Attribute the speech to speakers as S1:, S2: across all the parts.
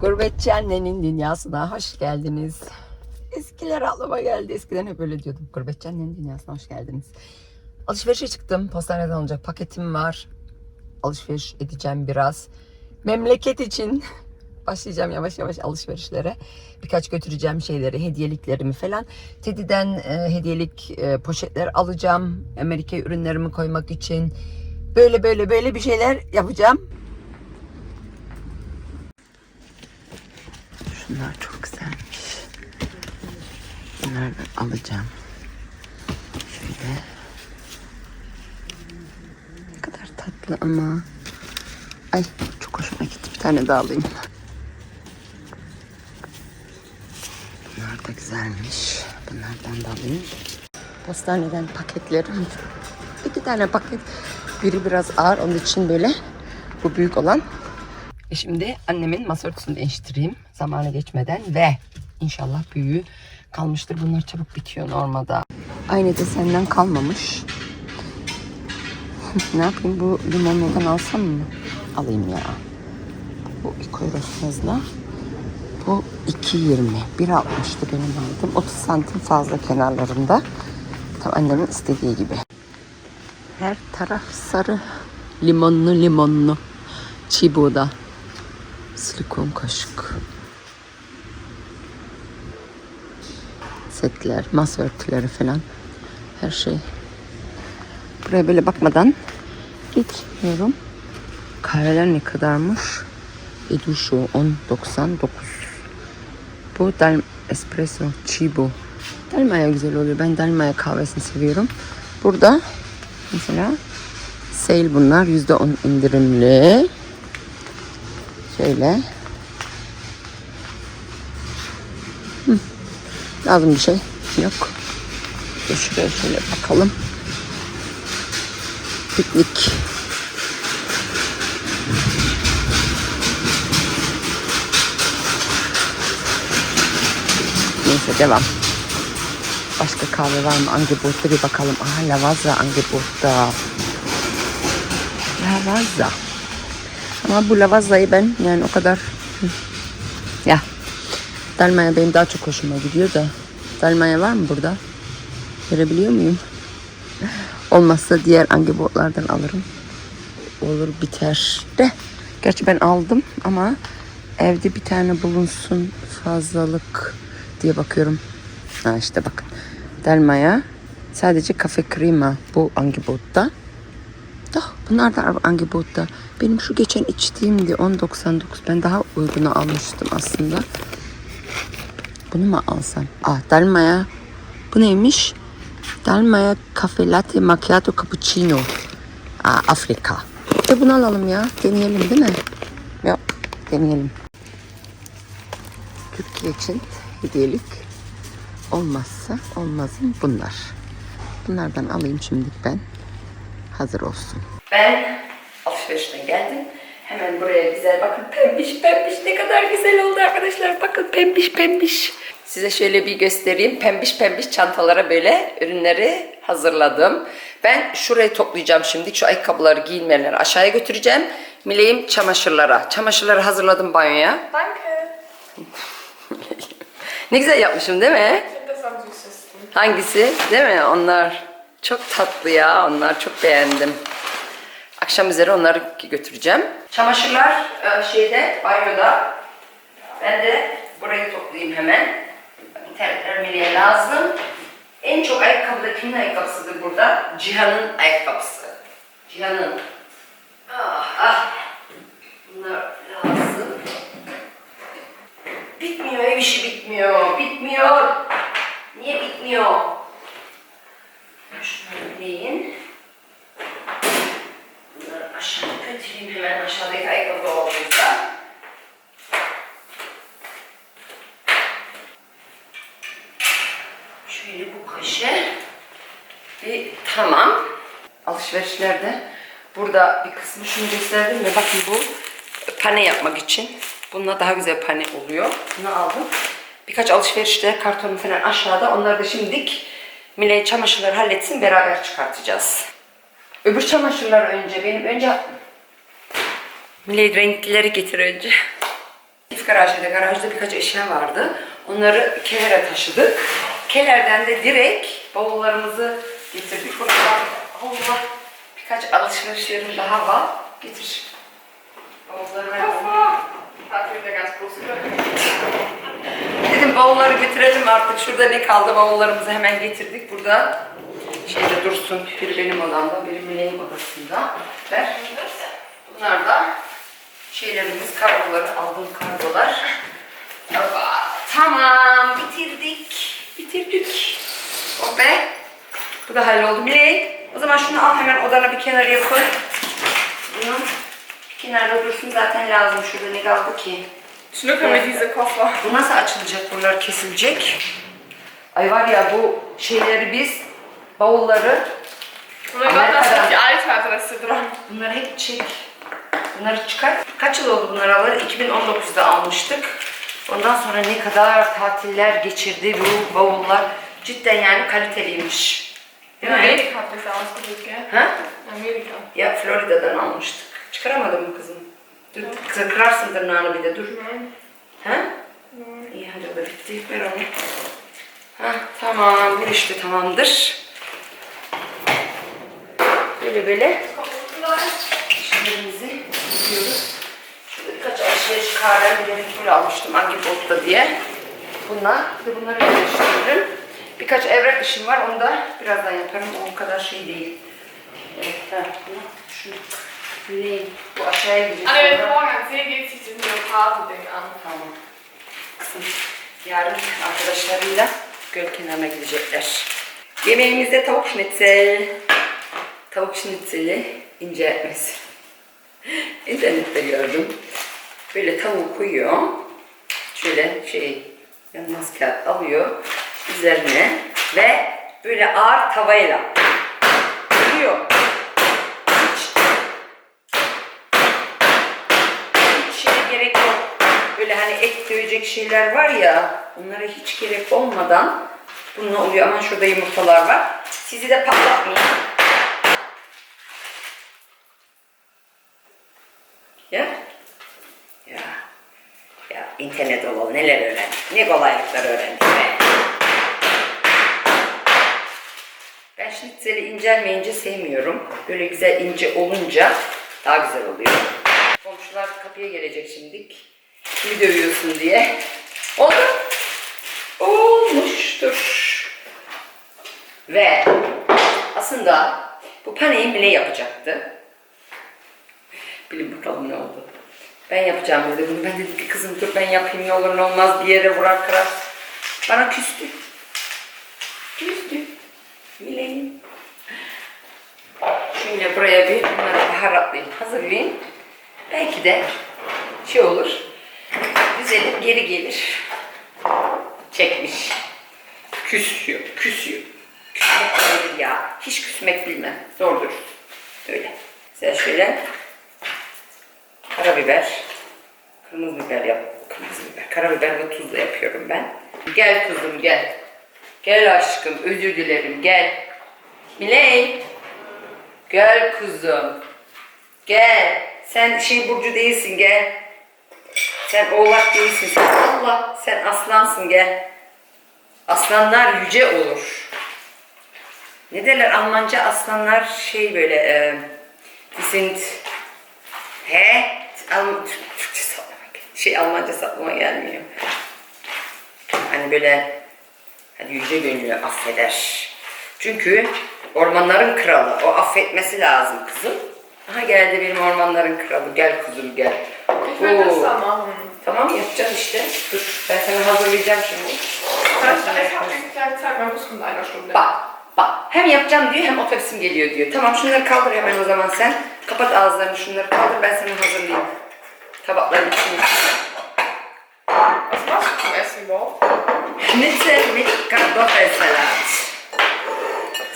S1: Gurbetçi annenin dünyasına hoş geldiniz. Eskiler aklıma geldi. Eskiden hep öyle diyordum. Gurbetçi annenin dünyasına hoş geldiniz. Alışverişe çıktım. Postaneden alacak paketim var. Alışveriş edeceğim biraz. Memleket için başlayacağım yavaş yavaş alışverişlere. Birkaç götüreceğim şeyleri, hediyeliklerimi falan. Teddy'den e, hediyelik e, poşetler alacağım. Amerika ürünlerimi koymak için. Böyle böyle böyle bir şeyler yapacağım. Şunlar çok güzelmiş. Bunlardan alacağım. Şöyle. Ne kadar tatlı ama. Ay çok hoşuma gitti. Bir tane daha alayım. Bunlar da güzelmiş. Bunlardan da alayım. Postaneden paketlerim. İki tane paket. Biri biraz ağır. Onun için böyle bu büyük olan. E şimdi annemin masa örtüsünü değiştireyim zamanı geçmeden ve inşallah büyüğü kalmıştır. Bunlar çabuk bitiyor normalde. Aynı desenden kalmamış. ne yapayım bu limonludan alsam mı? Alayım ya. Bu iki euro fazla. Bu 2.20. 1.60'tı benim aldım. 30 santim fazla kenarlarında. Tam annemin istediği gibi. Her taraf sarı. Limonlu limonlu. Chibu'da. Silikon kaşık. Setler, masa örtüleri falan. Her şey. Buraya böyle bakmadan geçmiyorum. Kahveler ne kadarmış? Eduşo 10.99. Bu Dal Espresso Chibo. Dalmaya güzel oluyor. Ben Dalmaya kahvesini seviyorum. Burada mesela sale bunlar. %10 indirimli. Şöyle. Hı. Lazım bir şey yok. Şuraya şöyle bakalım. Piknik. Neyse devam. Başka kahve var mı? Angebot'ta bir bakalım. Aha Lavazza Angebot'ta. Lavazza. Ama bu lavazayı ben yani o kadar ya dalmaya benim daha çok hoşuma gidiyor da dalmaya var mı burada? Verebiliyor muyum? Olmazsa diğer angebotlardan alırım. Olur biter de. Gerçi ben aldım ama evde bir tane bulunsun fazlalık diye bakıyorum. Ha işte bakın. Dalmaya sadece kafe krema bu angebotta. Ah, bunlar da Angebot'ta. Benim şu geçen içtiğimdi 10.99. Ben daha uygunu almıştım aslında. Bunu mu alsam? Ah Dalmaya. Bu neymiş? Dalmaya Cafe Latte Macchiato Cappuccino. Aa, Afrika. E bunu alalım ya. Deneyelim değil mi? Yok. Deneyelim. Türkiye için hediyelik olmazsa olmazım bunlar. Bunlardan alayım şimdilik ben hazır olsun. Ben alışverişten geldim. Hemen buraya güzel bakın pembiş pembiş ne kadar güzel oldu arkadaşlar. Bakın pembiş pembiş. Size şöyle bir göstereyim. Pembiş pembiş çantalara böyle ürünleri hazırladım. Ben şurayı toplayacağım şimdi. Şu ayakkabıları giyinmeyenleri aşağıya götüreceğim. Mileyim çamaşırlara. Çamaşırları hazırladım banyoya.
S2: Danke.
S1: Ne güzel yapmışım değil mi? Hangisi? Değil mi? Onlar çok tatlı ya. Onlar çok beğendim. Akşam üzeri onları götüreceğim. Çamaşırlar e, şeyde, banyoda. Ben de burayı toplayayım hemen. Terlikler Melih'e lazım. En çok ayakkabı kimin ayakkabısıdır burada? Cihan'ın ayakkabısı. Cihan'ın. Ah ah. Bunlar lazım. Bitmiyor ev işi bitmiyor. Bitmiyor. Niye bitmiyor? Şunları bileyim. Bunları aşağı götüreyim hemen aşağıdaki ayakkabı. Şöyle bu kaşı. Bir tamam. Alışverişlerde burada bir kısmı şunu gösterdim ve bakın bu pane yapmak için. Bununla daha güzel pane oluyor. Bunu aldım. Birkaç alışverişte kartonu falan aşağıda. Onları da şimdilik Miley çamaşırları halletsin beraber çıkartacağız. Öbür çamaşırlar önce benim önce Miley renklileri getir önce. Çift garajda, garajda birkaç eşya vardı. Onları Keller'e taşıdık. Keller'den de direkt bavullarımızı getirdik. Burada Allah birkaç alışverişlerim daha var. Getir. Bavulları ver. Dedim bavulları götürelim artık. Şurada ne kaldı bavullarımızı hemen getirdik. Burada şeyde dursun. Biri benim odamda, biri Müleyim odasında. Ver. Bunlar da şeylerimiz, kargoları, aldığım kargolar. Hoppa. Tamam, bitirdik. Bitirdik. Oh be. Bu da halloldu. Müleyim, o zaman şunu al hemen odana bir kenarıya koy. Bunu bir kenarda dursun zaten lazım. Şurada ne kaldı ki?
S2: Mir diese Koffer.
S1: Bu nasıl açılacak? Buralar kesilecek. Ay var ya bu şeyleri biz, bavulları, Amerika'dan.
S2: steht die alte Adresse dran.
S1: bunları hep çek. Bunları çıkar. Kaç yıl oldu bunları alalı? 2019'da almıştık. Ondan sonra ne kadar tatiller geçirdi bu bavullar. Cidden yani kaliteliymiş. Değil mi?
S2: Amerika ausgedrückt, gell?
S1: Ha?
S2: Amerika.
S1: Ya Florida'dan almıştık. Çıkaramadın mı kızım? Dur, kızım kırarsın tırnağını bir de dur. Ha? İyi hadi o da bitti. Ver onu. Ha, tamam. Bu işte tamamdır. Böyle böyle işlerimizi yapıyoruz. Şurada birkaç alışveriş kahve bilerek böyle almıştım Angibot'ta diye. Bunlar. Bir de bunları birleştiririm. Birkaç evrak işim var. Onu da birazdan yaparım. O kadar şey değil. Evet. Ha, şunu. Ne? Bu aşağıya gidecek.
S2: Anne,
S1: sonra.
S2: morgen gehst, ziehst du diesen Leoparden-Ding an.
S1: Tamam. Kızım yarın arkadaşlarıyla göl kenarına gidecekler. Yemeğimizde tavuk şnitzel. Tavuk şnitzeli ince etmesi. İnternette gördüm. Böyle tavuğu koyuyor. Şöyle şey yanmaz kağıt alıyor üzerine ve böyle ağır tavayla koyuyor. Hiç hiç şeye gerek yok. Böyle hani et dövecek şeyler var ya, onlara hiç gerek olmadan bununla oluyor. Ama şurada yumurtalar var. Sizi de patlatmayın. Ya? Ya. Ya internet olalı neler öğrendik. Ne kolaylıklar öğrendik be. Ben şnitzeli incelmeyince sevmiyorum. Böyle güzel ince olunca daha güzel oluyor. Komşular kapıya gelecek şimdik. Kimi dövüyorsun diye. Oldu. Olmuştur. Ve aslında bu paneyi bile yapacaktı. Bilin bakalım ne oldu. Ben yapacağım dedi bunu. Ben dedim ki kızım dur ben yapayım ne olur ne olmaz bir yere vurar kırar. Bana küstü. Küstü. Bileyim. Şöyle buraya bir bunları baharatlayayım, hazırlayayım. Belki de şey olur. Düzelip geri gelir. Çekmiş. Küsüyor, küsüyor. Küsmek ya? Hiç küsmek bilmem. Zordur. Öyle. Sen şöyle karabiber, kırmızı biber yap. Kırmızı biber, karabiber ve tuzla yapıyorum ben. Gel kızım gel. Gel aşkım, özür dilerim gel. Miley. Gel kızım. Gel. Sen şey burcu değilsin gel. Sen oğlak değilsin. Sen Allah. Sen aslansın gel. Aslanlar yüce olur. Ne derler Almanca aslanlar şey böyle e, sind he Alm Türkçe saklamak şey Almanca saklama gelmiyor. Hani böyle hani yüce gönlü affeder. Çünkü ormanların kralı. O affetmesi lazım kızım. Aha geldi benim ormanların kralı. Gel kuzum gel. Oo.
S2: machen.
S1: Tamam yapacağım işte. Dur ben sana hazırlayacağım şimdi. Bak bak hem yapacağım diyor hem otobüsüm geliyor diyor. Tamam şunları kaldır hemen o zaman sen. Kapat ağızlarını şunları kaldır ben sana hazırlayayım. Tabakların içine.
S2: Was machst du Essen überhaupt?
S1: Schnitzel mit Kartoffelsalat.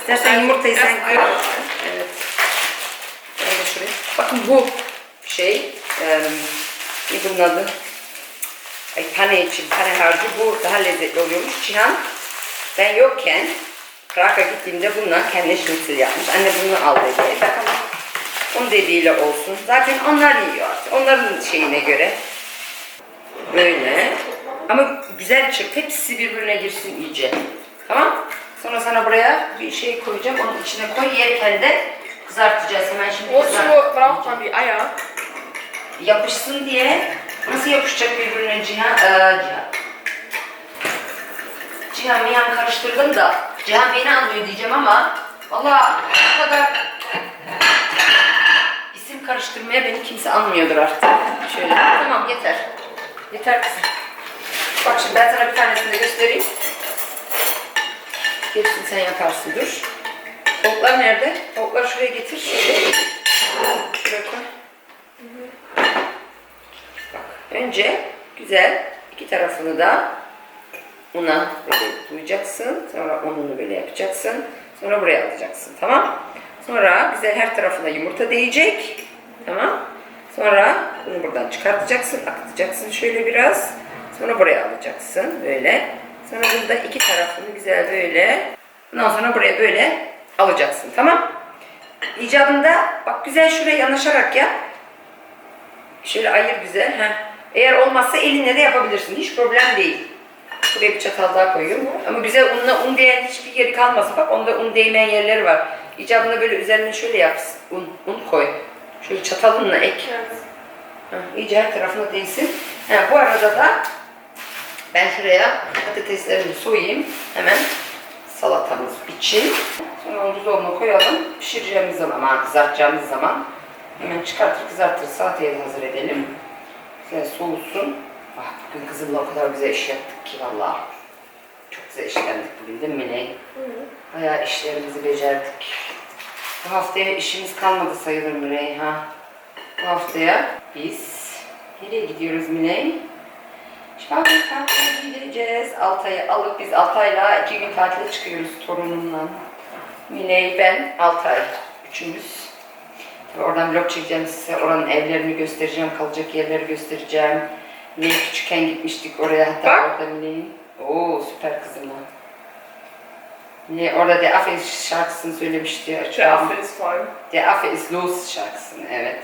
S1: İstersen yumurtayı sen
S2: rein.
S1: Evet. Ben de. Bakın bu şey, e, bunun adı? Ay pane için, pane harcı bu daha lezzetli oluyormuş. Cihan ben yokken Prag'a gittiğimde bundan kendi schnitzel yapmış. Anne bunu al dedi. Bakalım. Onun dediğiyle olsun. Zaten onlar yiyor artık. Onların şeyine göre. Böyle. Ama güzel çırp. Hepsi birbirine girsin iyice. Tamam. Sonra sana buraya bir şey koyacağım. Onun içine koy. Yerken de kızartacağız. Hemen şimdi
S2: Wozu braucht man die Eier?
S1: Yapışsın diye. Nasıl yapışacak birbirine Cihan? Ee, Cihan. Cihan Mihan karıştırdım da Cihan beni anlıyor diyeceğim ama valla bu kadar karıştırmaya beni kimse anmıyordur artık. Şöyle tamam yeter. Yeter kızım. Bak şimdi ben sana bir tanesini de göstereyim. Gerisini sen yaparsın dur. Tavuklar nerede? Tavukları şuraya getir. Şöyle. Bak önce güzel iki tarafını da una böyle duyacaksın. Sonra ununu böyle yapacaksın. Sonra buraya alacaksın. Tamam? Sonra güzel her tarafına yumurta değecek. Tamam? Sonra bunu buradan çıkartacaksın. Akıtacaksın şöyle biraz. Sonra buraya alacaksın. Böyle. Sonra bunu da iki tarafını güzel böyle. Ondan sonra buraya böyle alacaksın. Tamam? İcabında bak güzel şuraya yanaşarak yap. Şöyle ayır güzel. Heh. Eğer olmazsa elinle de yapabilirsin. Hiç problem değil. Buraya bir çatal daha koyuyorum. Ama güzel unla un değen hiçbir yeri kalmasın. Bak onda un değmeyen yerleri var. İcabında böyle üzerine şöyle yap. Un, un koy. Şöyle çatalınla ek. Ha, iyice her tarafına değsin. Ha, bu arada da ben şuraya patateslerimi soyayım. Hemen salatamız için. Sonra onu buzdolabına koyalım. Pişireceğimiz zaman, kızartacağımız zaman hemen çıkartır kızartır salatayı hazır edelim. Güzel soğusun. Ah, bugün kızımla o kadar güzel iş yaptık ki valla. Çok güzel işlendik bugün değil mi Mine? Bayağı işlerimizi becerdik. Bu haftaya işimiz kalmadı sayılır Mine ha. Bu haftaya biz nereye gidiyoruz Mine? Şarkı tatile gideceğiz. Altay'ı alıp biz Altay'la iki gün tatile çıkıyoruz torunumla. Mine, ben, Altay. Üçümüz. Tabii oradan vlog çekeceğim size. Oranın evlerini göstereceğim. Kalacak yerleri göstereceğim. Mine küçükken gitmiştik oraya. Hatta
S2: Bak.
S1: orada Mine'nin. Oo süper kızım lan. Mine orada The Affe şarkısını söylemişti.
S2: Der Affe ist voll.
S1: Der Affe ist los şarkısını evet.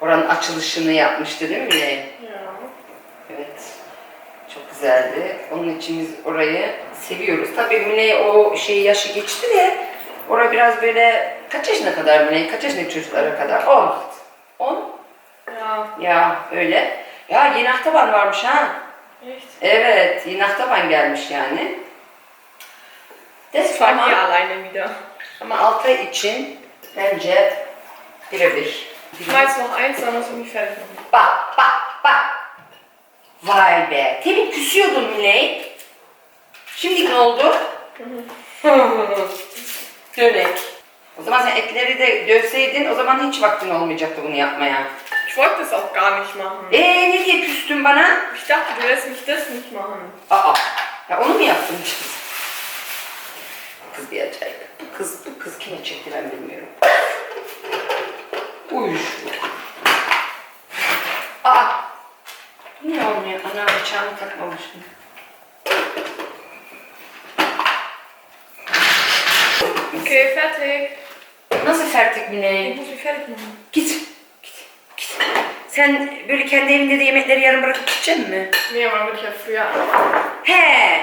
S1: Oranın açılışını yapmıştı değil mi?
S2: Ja.
S1: Evet. Çok güzeldi. Onun için biz orayı seviyoruz. Tabii Mine o şey yaşı geçti de orada biraz böyle kaç yaşına kadar Mine? Kaç yaşındaki çocuklara kadar? 10. 10?
S2: Ja.
S1: Ya öyle. Ya yeni Aktaban varmış ha.
S2: Echt?
S1: Evet, yeni Aktaban gelmiş yani. Das
S2: Ich fahre hier
S1: ama,
S2: alleine wieder.
S1: ama Altay için bence birebir.
S2: Ich jetzt noch eins, dann musst du mich fertig machen.
S1: Bak bak bak. Vay be. Temin küsüyordun Miley. Şimdi ne oldu? Dönek. O zaman sen etleri de dövseydin o zaman hiç vaktin olmayacaktı bunu yapmaya.
S2: Ich wollte das auch gar nicht machen.
S1: Eee ne diye küstün bana?
S2: Ich dachte, du lässt mich das nicht machen.
S1: Aa. Ya onu mu yaptın? Kız bir acayip. Bu kız, bu kız kime çekti ben bilmiyorum. Uy. Aa. Ne olmuyor? Ana bıçağını takmamışım.
S2: Okay, fertig.
S1: Nasıl fertik Mine?
S2: muss mich fertig machen.
S1: Git. Git. Git. Sen böyle kendi evinde de yemekleri yarım bırakıp gideceksin mi?
S2: Nee, man würde ich ja früher anfangen.
S1: He.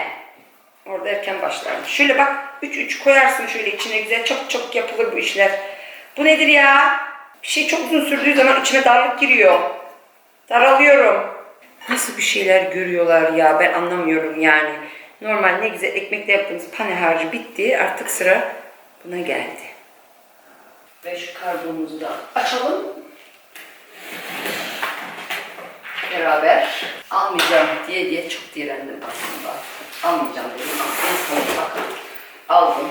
S1: Orada erken başlarmış. Şöyle bak 3 3 koyarsın şöyle içine güzel çok çok yapılır bu işler. Bu nedir ya? Bir şey çok uzun sürdüğü zaman içime darlık giriyor. Daralıyorum. Nasıl bir şeyler görüyorlar ya ben anlamıyorum yani. Normal ne güzel ekmekle yaptığımız pane harcı bitti. Artık sıra buna geldi. Ve şu karbonumuzu da açalım. Beraber almayacağım diye diye çok direndim aslında. Almayacağım dedim ama en son bakın aldım.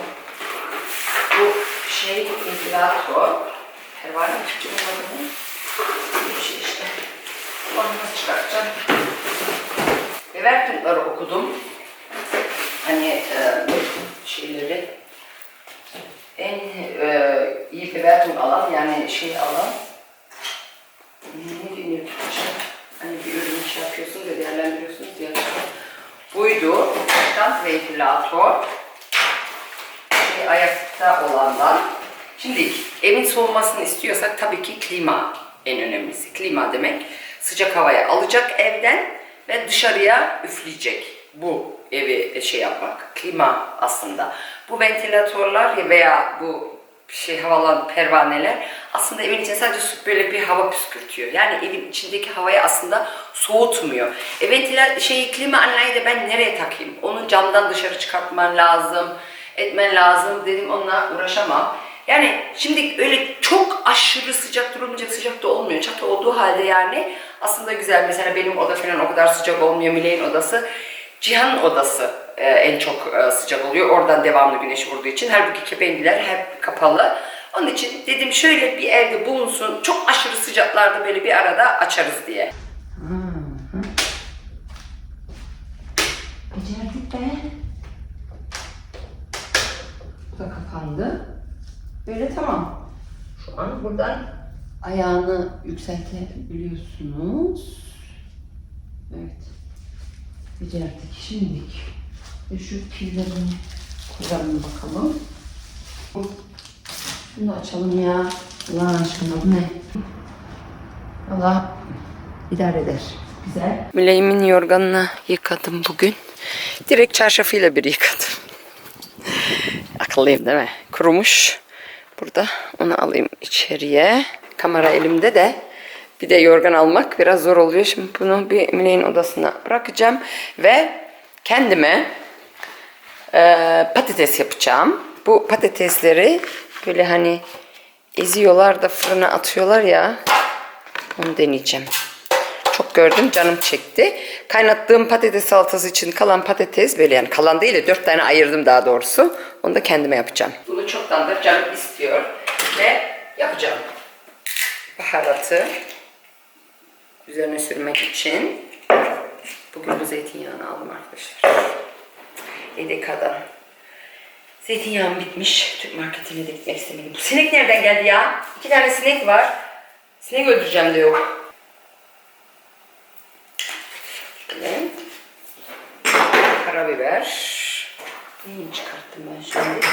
S1: Bu şey inflator. Pervane mi Türkçe bunun adı ne? Bir şey işte. Onu nasıl çıkartacağım? Bevertung'ları okudum. Hani e, şeyleri en e, iyi Bewertung alan yani şey alan ne deniyor Türkçe? Hani bir ürünü şey yapıyorsunuz ya değerlendiriyorsunuz ya. Buydu. Standventilator. Şey, ayakta olandan. Şimdi evin soğumasını istiyorsak tabii ki klima en önemlisi. Klima demek sıcak havayı alacak evden ve dışarıya üfleyecek. Bu evi şey yapmak, klima aslında. Bu ventilatörler veya bu şey havalan pervaneler aslında evin içine sadece böyle bir hava püskürtüyor. Yani evin içindeki havayı aslında soğutmuyor. E ventilat şey klima anlayı da ben nereye takayım? Onu camdan dışarı çıkartman lazım, etmen lazım dedim onunla uğraşamam. Yani şimdi öyle çok aşırı sıcak durulmayacak sıcak da olmuyor. Çatı olduğu halde yani aslında güzel. Mesela benim oda falan o kadar sıcak olmuyor. Miley'in odası. Cihan'ın odası e, en çok e, sıcak oluyor. Oradan devamlı güneş vurduğu için. Halbuki kepengiler hep kapalı. Onun için dedim şöyle bir evde bulunsun. Çok aşırı sıcaklarda böyle bir arada açarız diye. Becerdik be. Bu da kapandı. Böyle tamam. Şu an buradan ayağını yükseltebiliyorsunuz. Evet. Becerdik. Şimdilik. Ve şu pillerini koyalım bakalım. Şunu da açalım ya. Allah aşkına bu ne? Allah idare eder. Güzel. Müleyimin yorganını yıkadım bugün. Direkt çarşafıyla bir yıkadım. Akıllıyım değil mi? Kurumuş. Burada onu alayım içeriye. Kamera elimde de bir de yorgan almak biraz zor oluyor. Şimdi bunu bir Mine'nin odasına bırakacağım ve kendime eee, patates yapacağım. Bu patatesleri böyle hani eziyorlar da fırına atıyorlar ya. Onu deneyeceğim. Çok gördüm canım çekti. Kaynattığım patates salatası için kalan patates böyle yani kalan değil de dört tane ayırdım daha doğrusu. Onu da kendime yapacağım. Bunu çoktandır canım istiyor ve yapacağım. Baharatı üzerine sürmek için bugün bu zeytinyağını aldım arkadaşlar. EDK'dan. Zeytinyağım bitmiş. Türk marketine de gitmek istemedim. Bu sinek nereden geldi ya? İki tane sinek var. Sinek öldüreceğim de yok. Karabiber. Neyi çıkarttım ben şimdi?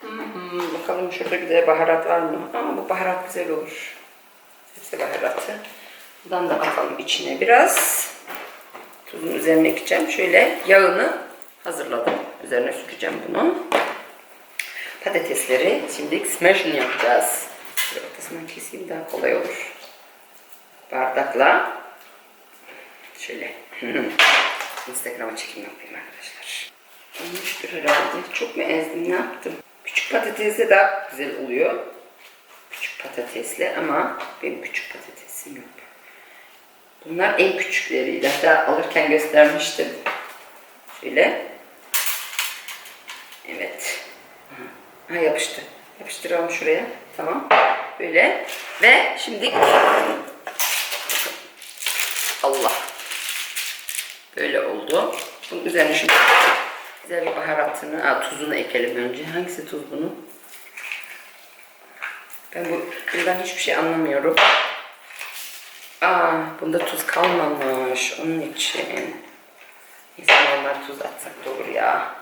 S1: Hmm, bakalım şurada güzel baharat var mı? Ama bu baharat güzel olur. Hepsi baharatı. Buradan da atalım içine biraz. Tuzun üzerine ekeceğim. Şöyle yağını hazırladım. Üzerine süreceğim bunu. Patatesleri şimdi smashing yapacağız. Ortasından keseyim daha kolay olur. Bardakla şöyle Instagram'a çekim yapayım arkadaşlar. Olmuştur herhalde. Çok mu ezdim ne yaptım? Küçük patatesle daha güzel oluyor. Küçük patatesle ama benim küçük patatesim yok. Bunlar en küçükleriydi. Hatta alırken göstermiştim. Şöyle. Evet. Ha yapıştı. Yapıştıralım şuraya. Tamam. Böyle. Ve şimdi Allah. Böyle oldu. Bunun üzerine şimdi güzel bir baharatını, aa, tuzunu ekelim önce. Hangisi tuz bunun? Ben bu bundan hiçbir şey anlamıyorum. Aa, bunda tuz kalmamış. Onun için. Neyse normal tuz atsak da olur ya.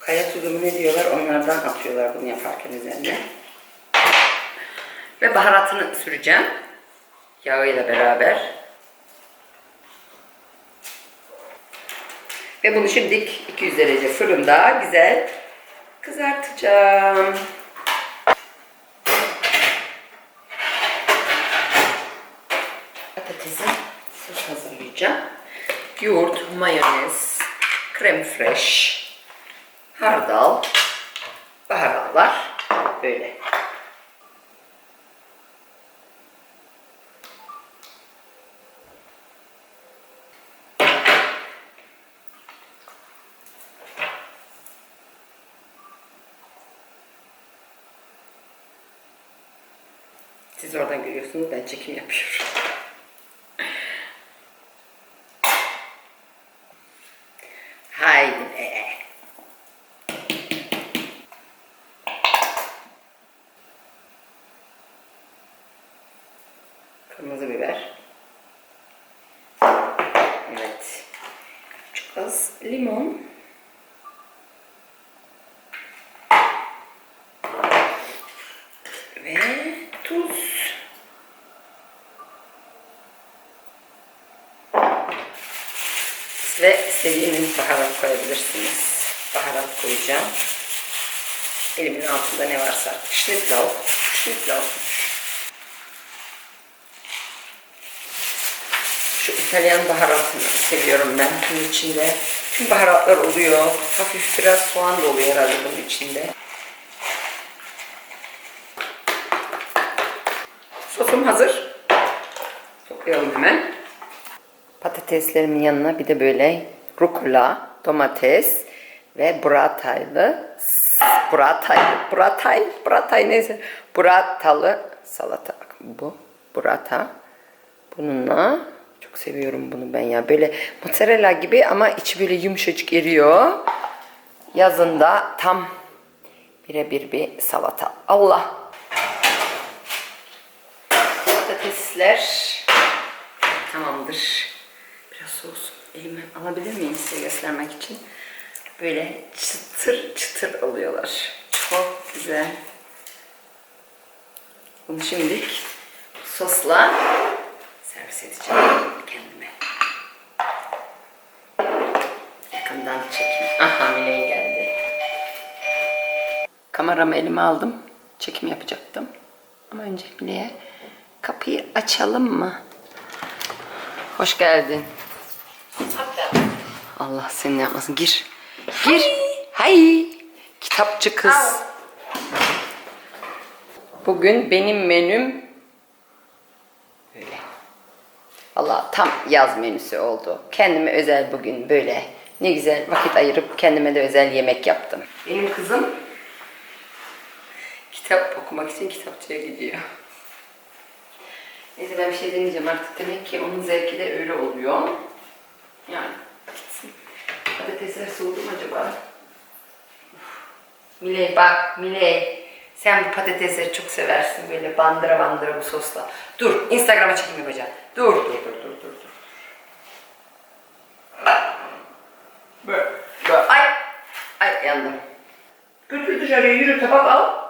S1: Kaya tuzu ne diyorlar onlardan atıyorlar bunu yaparken üzerine. Ve baharatını süreceğim. Yağıyla beraber. Ve bunu şimdi 200 derece fırında güzel kızartacağım. Patatesin sos hazırlayacağım. Yoğurt, mayonez, krem fresh, hardal, baharatlar böyle. Siz oradan görüyorsunuz ben çekim yapıyorum. Haydi be. Kırmızı biber. Evet. Çok az limon. Ve tuz. Ve istediğiniz baharat koyabilirsiniz. Baharat koyacağım. Elimin altında ne varsa. Schnittlauch. Schnittlauch. Şu İtalyan baharatını seviyorum ben bunun içinde. Tüm baharatlar oluyor. Hafif biraz soğan da oluyor herhalde bunun içinde. Sosum hazır. Toplayalım hemen. Patateslerimin yanına bir de böyle rucola, domates ve burataylı, burataylı, buratay, buratay neyse, buratalı salata bu, burata. Bununla çok seviyorum bunu ben ya. Böyle mozzarella gibi ama içi böyle yumuşacık eriyor. Yazında tam birebir bir salata. Allah! Patatesler tamamdır. Soğusun. Elime alabilir miyim size göstermek için? Böyle çıtır çıtır oluyorlar. Çok güzel. Bunu şimdilik sosla servis edeceğim kendime. Yakından çekim. Aha Miley geldi. Kameramı elime aldım. Çekim yapacaktım. Ama önce Miley'e kapıyı açalım mı? Hoş geldin. Allah seni yapmasın. Gir. Gir. Hay. Kitapçı kız. Bugün benim menüm böyle. Allah tam yaz menüsü oldu. Kendime özel bugün böyle ne güzel vakit ayırıp kendime de özel yemek yaptım. Benim kızım kitap okumak için kitapçıya gidiyor. Neyse ben bir şey demeyeceğim artık. Demek ki onun zevki de öyle oluyor. Yani. Patatesler soğudu mu acaba? Miley bak Miley. Sen bu patatesleri çok seversin böyle bandıra bandıra bu sosla. Dur Instagram'a çekim yapacağım. Dur dur dur dur dur. dur. Böyle. Böyle. Ay. Ay yandım. Götür dışarıya yürü tabak al.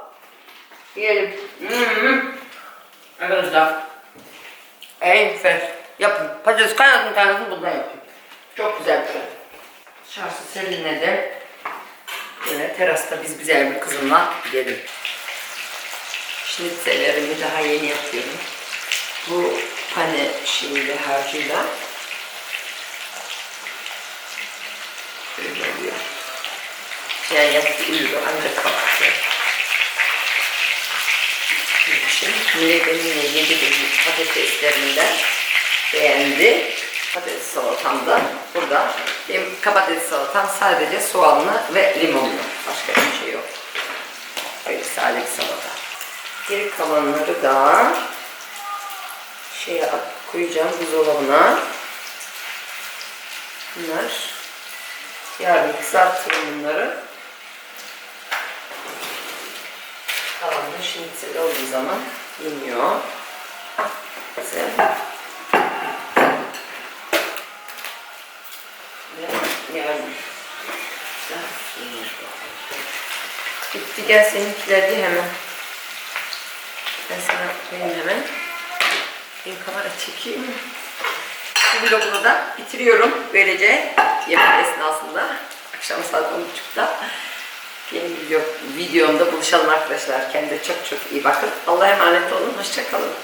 S1: Yiyelim. Hmm. Arkadaşlar. En. Yapın. Patates kaynatın kaynatın bundan yapın. Çok güzel bir şey. Dışarısı serinledi. Böyle terasta biz güzel bir kızımla gidelim. Schnitzellerimi daha yeni yapıyorum. Bu pane şeyiyle harcıyla. Böyle oluyor. Yani yaptı uyudu ancak kalktı. Şimdi benimle yedi benim patateslerimden beğendi. Patates salatam da burada. Benim patates salatam sadece soğanlı ve limonlu. Başka bir şey yok. Böyle sade salata. Geri kalanları da şeye koyacağım buzdolabına. Bunlar yarın kızartırım bunları. Kalan da şinitsel olduğu zaman yeniyor. Güzel. Ve yarın da yenir bu. Bitti gel seninkiler ye hemen. Ben sana koyayım hemen. Benim kamera çekiyor. Bu vlogumu da bitiriyorum. Böylece yemek esnasında. Akşam saat 10.30'da yeni video, videomda buluşalım arkadaşlar. Kendinize çok çok iyi bakın. Allah'a emanet olun. Hoşçakalın.